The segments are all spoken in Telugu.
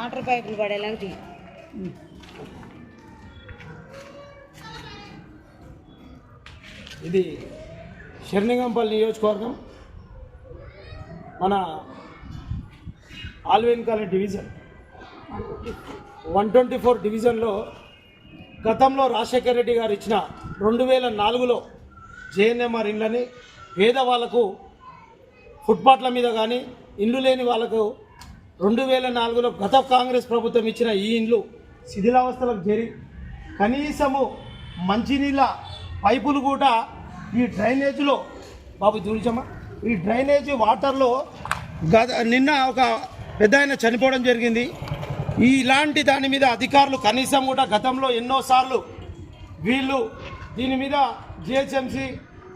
వాటర్ పైపులు పడేలాగా తీ. ఇది షర్నింగంపల్లి నియోజకవర్గం మన ఆల్వేన్కాల డివిజన్. వన్ ట్వంటీ ఫోర్ డివిజన్లో గతంలో రాజశేఖర రెడ్డి గారు ఇచ్చిన రెండు వేల నాలుగులో జేఎన్ఎంఆర్ ఇండ్లని పేదవాళ్ళకు ఫుట్పాట్ల మీద కానీ ఇండ్లు లేని వాళ్ళకు రెండు వేల నాలుగులో గత కాంగ్రెస్ ప్రభుత్వం ఇచ్చిన ఈ ఇండ్లు శిథిలావస్థలకు చేరి కనీసము మంచినీళ్ళ పైపులు కూడా ఈ డ్రైనేజీలో బాబు చూపించమ్మా. ఈ డ్రైనేజీ వాటర్లో గత నిన్న ఒక పెద్ద ఆయన చనిపోవడం జరిగింది. ఈ ఇలాంటి దాని మీద అధికారులు కనీసం కూడా గతంలో ఎన్నోసార్లు వీళ్ళు దీని మీద జిహెచ్ఎంసి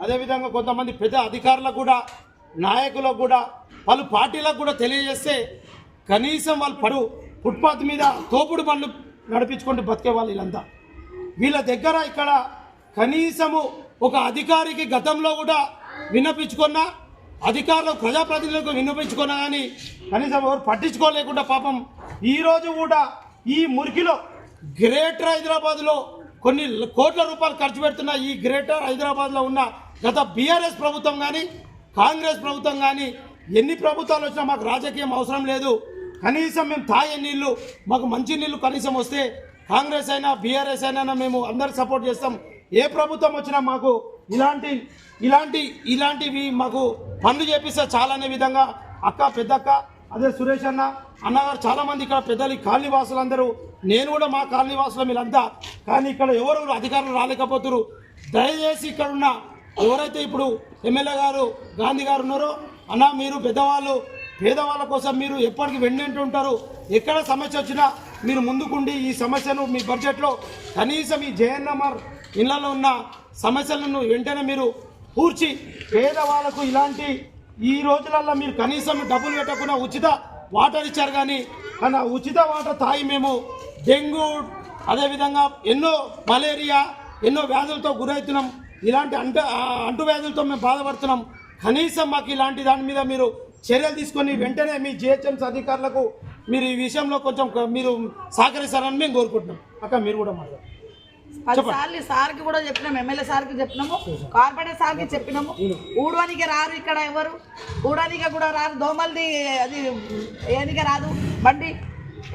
అదేవిధంగా కొంతమంది పెద్ద అధికారులకు కూడా నాయకులకు కూడా పలు పార్టీలకు కూడా తెలియజేస్తే కనీసం వాళ్ళు పడు ఫుట్పాత్ మీద తోపుడు బండ్లు నడిపించుకుంటూ బతికే వాళ్ళు వీళ్ళంతా. వీళ్ళ దగ్గర ఇక్కడ కనీసము ఒక అధికారికి గతంలో కూడా విన్నపించుకున్నా అధికారులకు ప్రజాప్రతినిధులకు విన్నపించుకున్నా కానీ కనీసం ఎవరు పట్టించుకోలేకుండా పాపం ఈరోజు కూడా ఈ మురికిలో గ్రేటర్ హైదరాబాద్లో కొన్ని కోట్ల రూపాయలు ఖర్చు పెడుతున్న ఈ గ్రేటర్ హైదరాబాద్లో ఉన్న గత బీఆర్ఎస్ ప్రభుత్వం కానీ కాంగ్రెస్ ప్రభుత్వం కానీ ఎన్ని ప్రభుత్వాలు వచ్చినా మాకు రాజకీయం అవసరం లేదు. కనీసం మేము తాగే నీళ్ళు మాకు మంచి నీళ్ళు కనీసం వస్తే కాంగ్రెస్ అయినా బీఆర్ఎస్ అయినా మేము అందరు సపోర్ట్ చేస్తాం. ఏ ప్రభుత్వం వచ్చినా మాకు ఇలాంటి ఇలాంటి ఇలాంటివి మాకు పనులు చేపిస్తే చాలనే విధంగా అక్క పెద్దక్క అదే సురేష్ అన్న అన్నగారు చాలామంది ఇక్కడ పెద్దలు ఈ కాలనీ నేను కూడా మా కాలనీ వాసులు కానీ ఇక్కడ ఎవరు అధికారులు రాలేకపోతున్నారు దయచేసి ఇక్కడ ఉన్న ఎవరైతే ఇప్పుడు ఎమ్మెల్యే గారు గాంధీ గారు ఉన్నారో అన్న మీరు పెద్దవాళ్ళు పేదవాళ్ళ కోసం మీరు ఎప్పటికీ వెన్నంటూ ఉంటారు. ఎక్కడ సమస్య వచ్చినా మీరు ముందుకుండి ఈ సమస్యను మీ బడ్జెట్లో కనీసం ఈ జేఎన్ఎంఆర్ ఇళ్ళలో ఉన్న సమస్యలను వెంటనే మీరు పూర్చి పేదవాళ్ళకు ఇలాంటి ఈ రోజులలో మీరు కనీసం డబ్బులు పెట్టకుండా ఉచిత వాటర్ ఇచ్చారు కానీ కానీ ఉచిత వాటర్ తాగి మేము డెంగ్యూ అదేవిధంగా ఎన్నో మలేరియా ఎన్నో వ్యాధులతో గురవుతున్నాం. ఇలాంటి అంటు వ్యాధులతో మేము బాధపడుతున్నాం. కనీసం మాకు ఇలాంటి దాని మీద మీరు చర్యలు తీసుకొని వెంటనే మీ జిహెచ్ఎంసీ అధికారులకు మీరు ఈ విషయంలో కొంచెం మీరు సహకరిస్తారని మేము కోరుకుంటున్నాం. అక్క మీరు కూడా మాట్లాడారు పదిసార్లు సార్కి కూడా చెప్పినాము ఎమ్మెల్యే సార్కి చెప్పినాము కార్పొరేటర్ సార్కి చెప్పినాము. ఊడవానికి రారు ఇక్కడ ఎవరు? ఊడవానికి కూడా రారు. దోమలది అది ఏదిగా రాదు. బండి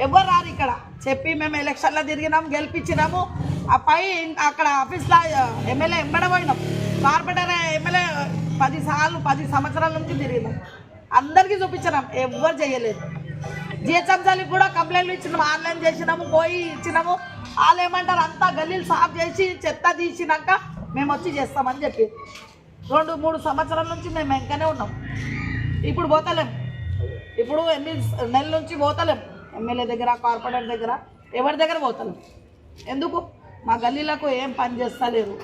ఎవరు రారు ఇక్కడ? చెప్పి మేము ఎలక్షన్లో తిరిగినాము గెలిపించినాము. ఆ పై అక్కడ ఆఫీస్లో ఎమ్మెల్యే ఎంబడపోయినాం కార్పొరేటర్ ఎమ్మెల్యే పది సార్లు పది సంవత్సరాల నుంచి తిరిగినాం. అందరికీ చూపించినాం ఎవ్వరు చేయలేదు. జిహెచ్ఎంసీలకు కూడా కంప్లైంట్లు ఇచ్చినాము ఆన్లైన్ చేసినాము పోయి ఇచ్చినాము. వాళ్ళు ఏమంటారు అంతా గల్లీలు సాఫ్ చేసి చెత్త తీసినాక మేము వచ్చి చేస్తామని చెప్పి. రెండు మూడు సంవత్సరాల నుంచి మేము వెంకనే ఉన్నాం. ఇప్పుడు పోతలేం. ఇప్పుడు ఎన్ని నెలల నుంచి పోతలేం. ఎమ్మెల్యే దగ్గర కార్పొరేటర్ దగ్గర ఎవరి దగ్గర పోతలేం. ఎందుకు? మా గల్లీలకు ఏం పని చేస్తలేరు.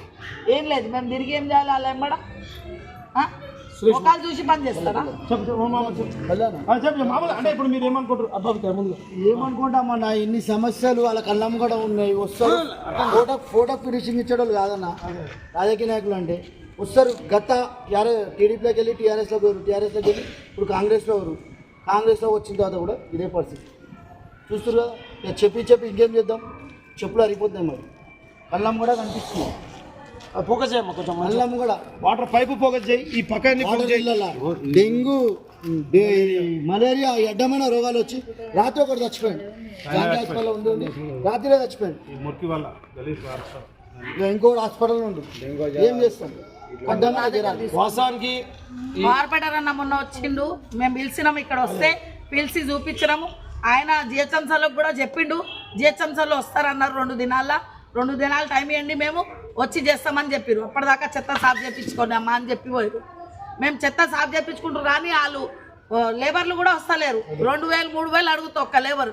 ఏం లేదు. మేము తిరిగి ఏం చేయాలి? వాళ్ళు ఎంబడ ముఖాలు చూసి పని చేస్తారా? చెప్పు. మామూలు అంటే ఇప్పుడు మీరు ఏమనుకుంటారు? అబ్బాయి ఏమనుకుంటామన్నా ఇన్ని సమస్యలు వాళ్ళ కళ్ళమ్మ కూడా ఉన్నాయి. వస్తారు. ఫోటో ఫోటో ఫినిషింగ్ ఇచ్చేటోళ్ళు కాదన్న. రాజకీయ నాయకులు అంటే. వస్తారు. గత టీఆర్ఎస్ టీడీపీలోకి వెళ్ళి టీఆర్ఎస్లోకి వెళ్ళి టీఆర్ఎస్లోకి వెళ్ళి ఇప్పుడు కాంగ్రెస్లో ఎవరు కాంగ్రెస్లో వచ్చిన తర్వాత కూడా ఇదే పరిస్థితి. చూస్తారు కదా? ఇక చెప్పి చెప్పి ఇంకేం చేద్దాం? చెప్పులు అరిగిపోతున్నాయి మరి. కళ్ళమ్మ కూడా కనిపిస్తుంది ఫోకస్ చేయమ్మా కొంచెం కూడా. వాటర్ పైపు ఫోకస్ చేయి ఈ డెంగ్యూ మలేరియా అడ్డమైన రోగాలు వచ్చి రాత్రి ఒకటి గాంధీ హాస్పిటల్లో ఉండి ఉండి రాత్రిలో చచ్చిపోయాడు. ఇక ఇంకోటి హాస్పిటల్లో ఉండు. ఏం చేస్తాం? అన్న మొన్న వచ్చిండు. మేము పిలిచినాము ఇక్కడ వస్తే పిలిచి చూపించినాము. ఆయన జిహెచ్ఎంసీలకు కూడా చెప్పిండు. జిహెచ్ఎంసీలో వస్తారన్నారు రెండు దినాల్లో. రెండు దినాలు టైం ఇవ్వండి మేము. వచ్చి చేస్తామని చెప్పారు అప్పటిదాకా చెత్త సాఫ్ చేయించుకోండి అమ్మా అని చెప్పి పోయారు మేము చెత్త సాఫ్ చేయించుకుంటారు కానీ వాళ్ళు లేబర్లు కూడా వస్తలేరు. రెండు వేలు మూడు వేలు అడుగుతా ఒక్క లేబర్.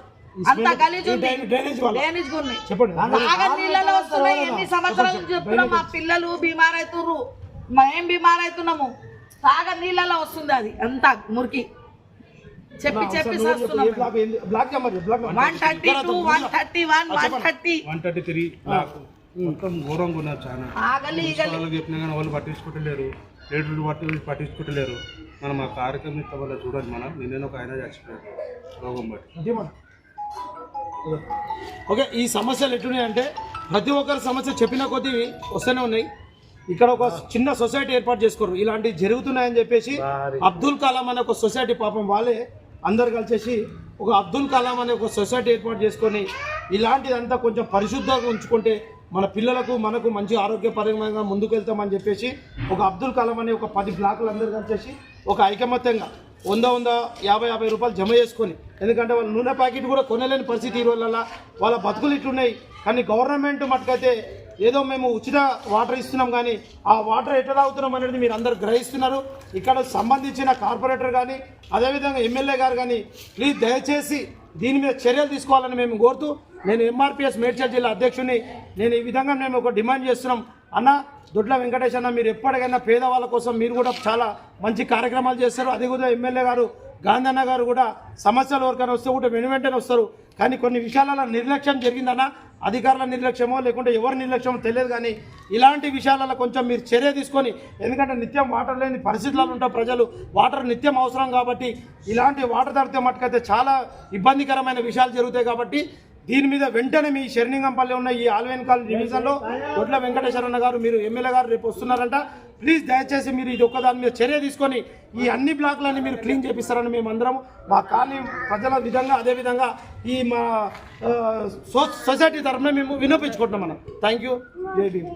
అంత గలీజ్ ఉంది. డ్రైనేజ్ నీళ్ళలో వస్తున్నాయి. ఎన్ని సంవత్సరాల నుంచి చెప్తున్నాం మా పిల్లలు బీమార్ అవుతుర్రు మేము బీమార్ అవుతున్నాము తాగని నీళ్ళలో వస్తుంది అది. అంతా మురికి. చెప్పి చెప్పి. One thirty two one thirty one one thirty. One thirty three మొత్తం ఘోరంగా ఉన్నారు చాలా. వాళ్ళకి చెప్పినా కానీ వాళ్ళు పట్టించుకుంటలేరు. రేట్లు పట్టి పట్టించుకుంటలేరు. మనం ఆ కార్యక్రమం ఇస్తాం వల్ల చూడండి మనం. నిన్న ఒక ఆయన చచ్చిపోయారు రోగం బట్టి? ఓకే ఈ సమస్యలు ఎట్లున్నాయంటే ప్రతి ఒక్కరి సమస్య చెప్పిన కొద్దీ వస్తూనే ఉన్నాయి. ఇక్కడ ఒక చిన్న సొసైటీ ఏర్పాటు చేసుకోరు. ఇలాంటివి జరుగుతున్నాయని చెప్పేసి అబ్దుల్ కలాం అనే ఒక సొసైటీ పాపం వాళ్ళే అందరు కలిసేసి ఒక అబ్దుల్ కలాం అనే ఒక సొసైటీ ఏర్పాటు చేసుకొని ఇలాంటిదంతా కొంచెం పరిశుద్ధంగా ఉంచుకుంటే మన పిల్లలకు మనకు మంచి ఆరోగ్యపరంగా ముందుకు వెళ్తామని చెప్పేసి ఒక అబ్దుల్ కలాం అనే ఒక పది బ్లాకులు అందరు కలిసేసి ఒక ఐకమత్యంగా వంద వంద యాభై యాభై రూపాయలు జమ చేసుకొని ఎందుకంటే వాళ్ళ నూనె ప్యాకెట్ కూడా కొనలేని పరిస్థితి ఈ రోజులలో వాళ్ళ బతుకులు ఇట్లున్నాయి. కానీ గవర్నమెంట్ మటుకైతే ఏదో మేము ఉచిత వాటర్ ఇస్తున్నాం కానీ ఆ వాటర్ ఎట్లా తాగుతున్నాం అనేది మీరు అందరు గ్రహిస్తున్నారు. ఇక్కడ సంబంధించిన కార్పొరేటర్ కానీ అదేవిధంగా ఎమ్మెల్యే గారు కానీ ప్లీజ్ దయచేసి దీని మీద చర్యలు తీసుకోవాలని మేము కోరుతూ నేను ఎంఆర్పిఎస్ మేడ్చల్ జిల్లా అధ్యక్షుడిని నేను ఈ విధంగా మేము ఒక డిమాండ్ చేస్తున్నాం. అన్న దొడ్ల వెంకటేష్ అన్న మీరు ఎప్పటికైనా పేదవాళ్ళ కోసం మీరు కూడా చాలా మంచి కార్యక్రమాలు చేస్తారు. అది కూడా ఎమ్మెల్యే గారు గాంధన్న గారు కూడా సమస్యలు ఎవరికైనా వస్తే కూడా వెను వెంటనే వస్తారు. కానీ కొన్ని విషయాలలో నిర్లక్ష్యం జరిగిందన్న అధికారుల నిర్లక్ష్యమో లేకుంటే ఎవరి నిర్లక్ష్యమో తెలియదు కానీ ఇలాంటి విషయాలలో కొంచెం మీరు చర్య తీసుకొని ఎందుకంటే నిత్యం వాటర్ లేని పరిస్థితులలో ఉంటారు ప్రజలు వాటర్ నిత్యం అవసరం కాబట్టి ఇలాంటి వాటర్ తడితే మటుకైతే చాలా ఇబ్బందికరమైన విషయాలు జరుగుతాయి కాబట్టి దీని మీద వెంటనే మీ శరణింగంపల్లి ఉన్న ఈ ఆల్వేన్ కాలనీ డివిజన్లో దొడ్ల వెంకటేశ్వరన్న గారు మీరు ఎమ్మెల్యే గారు రేపు వస్తున్నారంట. ప్లీజ్ దయచేసి మీరు ఇది ఒక్కదాని మీద చర్య తీసుకొని ఈ అన్ని బ్లాక్లన్నీ మీరు క్లీన్ చేపిస్తారని మేము అందరం మా కాలనీ ప్రజల విధంగా అదేవిధంగా ఈ మా సొసైటీ తరఫున మేము వినిపించుకుంటున్నాం మనం థ్యాంక్ యూ జై భీమ్.